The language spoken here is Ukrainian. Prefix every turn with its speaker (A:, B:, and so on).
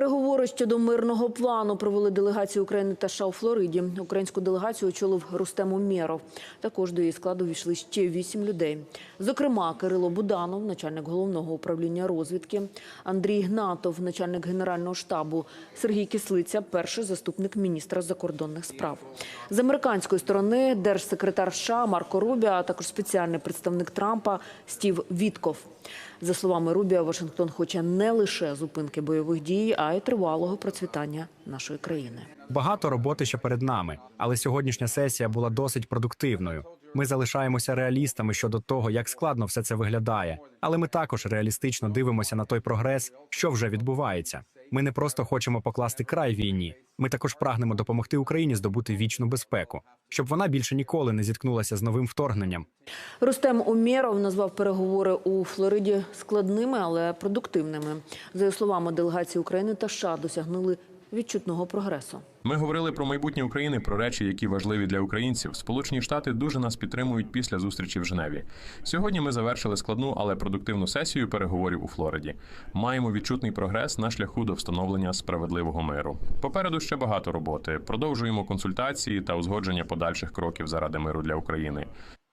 A: Переговори щодо мирного плану провели делегації України та США у Флориді. Українську делегацію очолив Рустем Умєров. Також до її складу війшли ще вісім людей. Зокрема, Кирило Буданов, начальник головного управління розвідки, Андрій Гнатов, начальник генерального штабу, Сергій Кислиця, перший заступник міністра закордонних справ. З американської сторони держсекретар США Марко Рубіо, а також спеціальний представник Трампа Стів Вітков. За словами Рубіа, Вашингтон хоче не лише зупинки бойових дій, а й тривалого процвітання нашої країни.
B: Багато роботи ще перед нами, але сьогоднішня сесія була досить продуктивною. Ми залишаємося реалістами щодо того, як складно все це виглядає, але ми також реалістично дивимося на той прогрес, що вже відбувається. Ми не просто хочемо покласти край війні. Ми також прагнемо допомогти Україні здобути вічну безпеку, щоб вона більше ніколи не зіткнулася з новим вторгненням.
A: Рустем Умєров назвав переговори у Флориді складними, але продуктивними. За його словами, делегації України та США досягнули відчутного прогресу.
C: Ми говорили про майбутнє України, про речі, які важливі для українців. Сполучені Штати дуже нас підтримують після зустрічі в Женеві. Сьогодні ми завершили складну, але продуктивну сесію переговорів у Флориді. Маємо відчутний прогрес на шляху до встановлення справедливого миру. Попереду ще багато роботи. Продовжуємо консультації та узгодження подальших кроків заради миру для України.